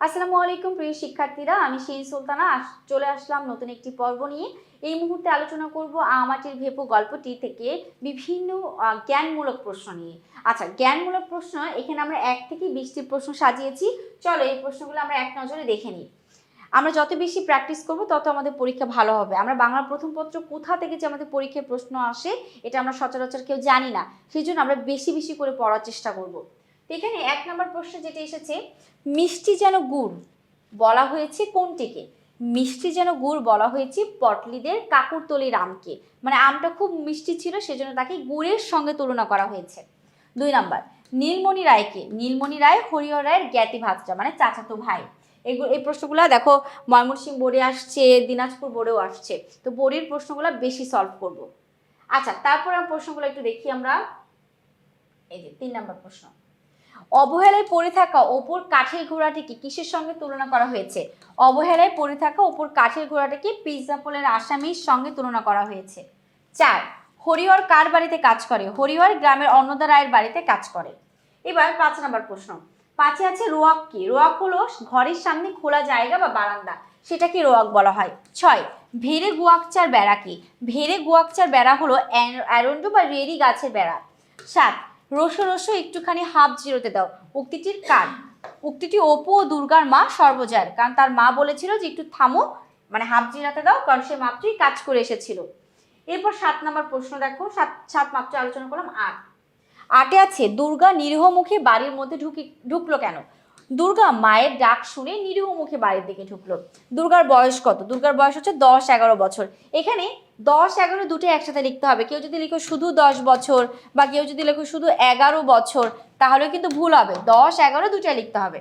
আসসালামু আলাইকুম, প্রিয় শিক্ষার্থীরা। আমি শিন সুলতানা। চলে আসলাম নতুন একটি পর্ব নিয়ে। এই মুহূর্তে আলোচনা করব আমাটির ভেপু গল্পটি থেকে বিভিন্ন জ্ঞানমূলক প্রশ্ন নিয়ে। আচ্ছা জ্ঞানমূলক প্রশ্ন, এখানে আমরা এক থেকে বিশটি প্রশ্ন সাজিয়েছি। চলো এই প্রশ্নগুলো আমরা এক নজরে দেখে নিই। আমরা যত বেশি প্র্যাকটিস করব, তত আমাদের পরীক্ষা ভালো হবে। আমরা বাংলার প্রথম পত্র কোথা থেকে যে আমাদের পরীক্ষায় প্রশ্ন আসে, এটা আমরা সচরাচর কেউ জানি না। সেই জন্য আমরা বেশি বেশি করে পড়ার চেষ্টা করব। এখানে এক নম্বর প্রশ্ন যেটা এসেছে, মিষ্টি যেন গুড় বলা হয়েছে কোনটিকে? মিষ্টি যেন গুড় বলা হয়েছে পটলিদের কাকুরতলির আমকে মানে আমটা খুব মিষ্টি ছিল, সেজন্য তাকে গুড়ের সঙ্গে তুলনা করা হয়েছে। দুই নাম্বার, নীলমণি রায়কে? নীলমণি রায় হরিহর রায়ের জ্ঞাতি ভাতটা মানে চাচাতো ভাই। এগুলো এই প্রশ্নগুলো দেখো, ময়মনসিংহ বোর্ডে আসছে, দিনাজপুর বোর্ডেও আসছে। তো বোর্ডের প্রশ্নগুলো বেশি সলভ করব। আচ্ছা তারপর প্রশ্নগুলো একটু দেখি আমরা। এই যে, তিন নম্বর প্রশ্ন। অবহেলায় পড়ে থাকা ওপর কাঠের ঘোড়াটিকে কিসের সঙ্গে তুলনা করা হয়েছে? অবহেলায় পড়ে থাকা ওপর কাঠের ঘোড়াটিকে পিৎজা পোলের আসামির সঙ্গে তুলনা করা হয়েছে। চার, হরিহর কার বাড়িতে কাজ করে? হরিহর গ্রামের অন্নদা রায়ের বাড়িতে কাজ করে। এবার পাঁচ নম্বর প্রশ্ন। পাঁচে আছে রোয়াক কি? রোয়াক হলো ঘরের সামনে খোলা জায়গা বা বারান্দা। সেটাকে রোয়াক বলা হয়। ছয়, ভেড়ে গুয়াকচার বেড়া কি? ভেড়ে গুয়াকচার বেড়া হলো অ্যারন্ডো বা রেরি গাছের বেড়া। সাত রসো রসো একটুখানি হাফ জিরোতে দাও। উক্তিটির কান উক্তিটি অপু ও দুর্গার মা সর্বজয়ার। কারণ তার মা বলেছিল যে একটু থামো মানে হাফ জিরাতে দাও, কারণ সে মাত্রই কাজ করে এসেছিল। এরপর সাত নম্বর প্রশ্ন দেখো, সাত সাত মাত্র আলোচনা করলাম আট। আটে আছে, দুর্গা নিরীহ মুখে বাড়ির মধ্যে ঢুকি, ঢুকলো কেন? দুর্গা মায়ের ডাক শুনে নিরীহ মুখে বাড়ির দিকে ঢুকলো। দুর্গার বয়স কত? দুর্গার বয়স হচ্ছে দশ এগারো বছর। এখানে দশ এগারো দুটো একসাথে লিখতে হবে। কেউ যদি লিখো শুধু দশ বছর বা কেউ যদি লেখো শুধু এগারো বছর, তাহলে কিন্তু ভুল হবে। দশ এগারো দুটাই লিখতে হবে।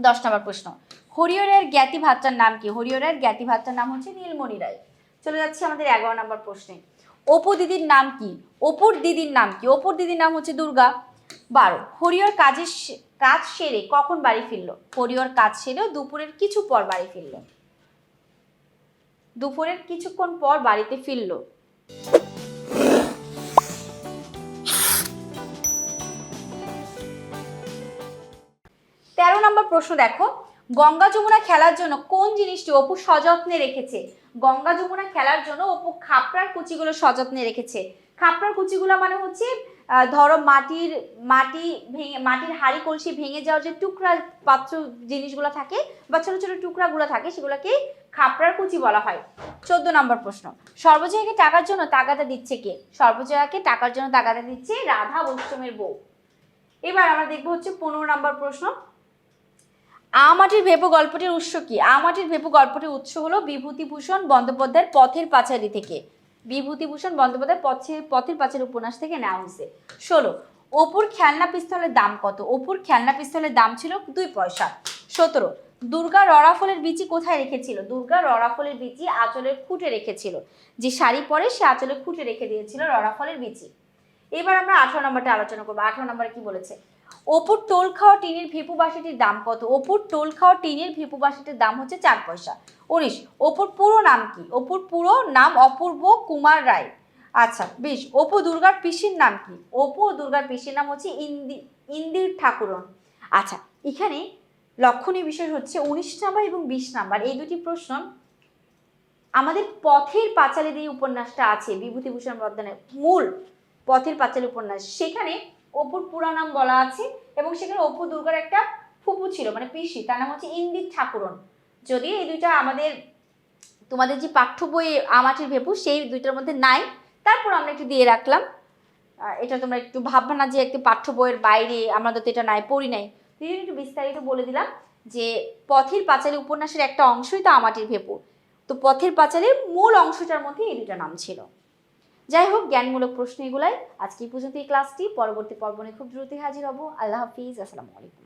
দশ নম্বর প্রশ্ন। হরিহরের জ্ঞাতি ভাত্রার নাম কি? হরিহরের জ্ঞাতি ভাত্রার নাম হচ্ছে নীলমণি রায়। চলে যাচ্ছে আমাদের এগারো নম্বর প্রশ্নে। অপু দিদির নাম কি? অপুর দিদির নাম কি? অপুর দিদির নাম হচ্ছে দুর্গা বারো। হরিহর কাজের কাজ সেরে কখন বাড়ি ফিরলো? হরিহর কাজ সেরেও দুপুরের কিছু পর বাড়ি ফিরলো। দুপুরের কিছুক্ষণ পর বাড়িতে ফিরলো। তেরো নম্বর প্রশ্ন দেখো। গঙ্গা যমুনা খেলার জন্য কোন জিনিসটি অপু সযত্নে রেখেছে? গঙ্গা যমুনা খেলার জন্য অপু খাপড়ার কুচিগুলো সযত্নে রেখেছে। খাপড়ার কুচিগুলো মানে হচ্ছে ধরো মাটির, মাটি ভেঙে, মাটির হাড়ি কলসি ভেঙে যাওয়ার যে টুকরা পাত্র জিনিসগুলো থাকে বা ছোট ছোট টুকরাগুলো থাকে, সেগুলোকে খাপড়ার কুচি বলা হয়। চোদ্দ নম্বর প্রশ্ন, সর্বজয়াকে টাকার জন্য তাগাদা দিচ্ছে কে? সর্বজয়াকে টাকার জন্য তাগাদা দিচ্ছে রাধা বৈষ্ণবের বউ। এবার আমরা দেখব হচ্ছে পনেরো নম্বর প্রশ্ন আমাটির ভেপু গল্পটির উৎস কি? আমাটির ভেপু গল্পটির উৎস হলো বিভূতিভূষণ বন্দ্যোপাধ্যায়ের পথের পাঁচালী থেকে। বিভূতিভূষণ বন্দ্যোপাধ্যায় পথের পাঁচালী উপন্যাস থেকে নেওয়া হয়েছে ষোলো, অপুর খেলনা পিস্তলের দাম কত? অপুর খেলনা পিস্তলের দাম ছিল দুই পয়সা। সতেরো, দুর্গা রড়াফলের বিচি কোথায় রেখেছিল? দুর্গা রড়াফলের বিচি আঁচলের খুঁটে রেখেছিল। যে শাড়ি পরে সে আঁচলের খুঁটে রেখে দিয়েছিল রড়াফলের বিচি। এবার আমরা আঠারো নম্বরটা আলোচনা করব। আঠারো নম্বরে কি বলেছে? অপুর টোল খাওয়া টিনের ভিপু বাসিটির দাম কত? অপুর টোল খাওয়া টিনের ভিপু বাসিটির দাম হচ্ছে চার পয়সা। উনিশ, অপুর পুরো নাম কি? অপুর পুরো নাম অপূর্ব কুমার রায়। আচ্ছা বেশ, অপু দুর্গার পিসির নাম কি? অপু দুর্গার পিসির নাম হচ্ছে ইন্দি ইন্দির ঠাকুরন। আচ্ছা এখানে লক্ষণীয় বিষয় হচ্ছে উনিশ নাম্বার এবং বিশ নাম্বার। এই দুটি প্রশ্ন আমাদের পথের পাঁচালী দিয়ে উপন্যাসটা আছে, বিভূতিভূষণ বর্ধনের মূল পথের পাঁচালী উপন্যাস। সেখানে অপুর পুরা নাম বলা আছে এবং সেখানে অপু দুর্গার একটা ফুপু ছিল মানে পিসি, তার নাম হচ্ছে ইন্দির ঠাকুরন। যদি এই দুইটা আমাদের, তোমাদের যে পাঠ্য বই আমাটির ভেপু, সেই দুইটার মধ্যে নাই, তারপর আমরা একটু দিয়ে রাখলাম। এটা তোমরা একটু ভাববে না যে একটি পাঠ্য বইয়ের বাইরে আমাদের তো এটা নাই, পড়ি নাই। তো এই জন্য একটু বিস্তারিত বলে দিলাম যে পথের পাঁচালী উপন্যাসের একটা অংশই তো আমাটির ভেপু। তো পথের পাঁচালীর মূল অংশটার মধ্যে এই দুটা নাম ছিল। যাই হোক, জ্ঞানমূলক প্রশ্ন এগুলাই। আজকে পর্যন্ত এই ক্লাসটি। পরবর্তী পর্বনে খুব দ্রুতই হাজির হব। আল্লাহ হাফিজ। আসসালামু আলাইকুম।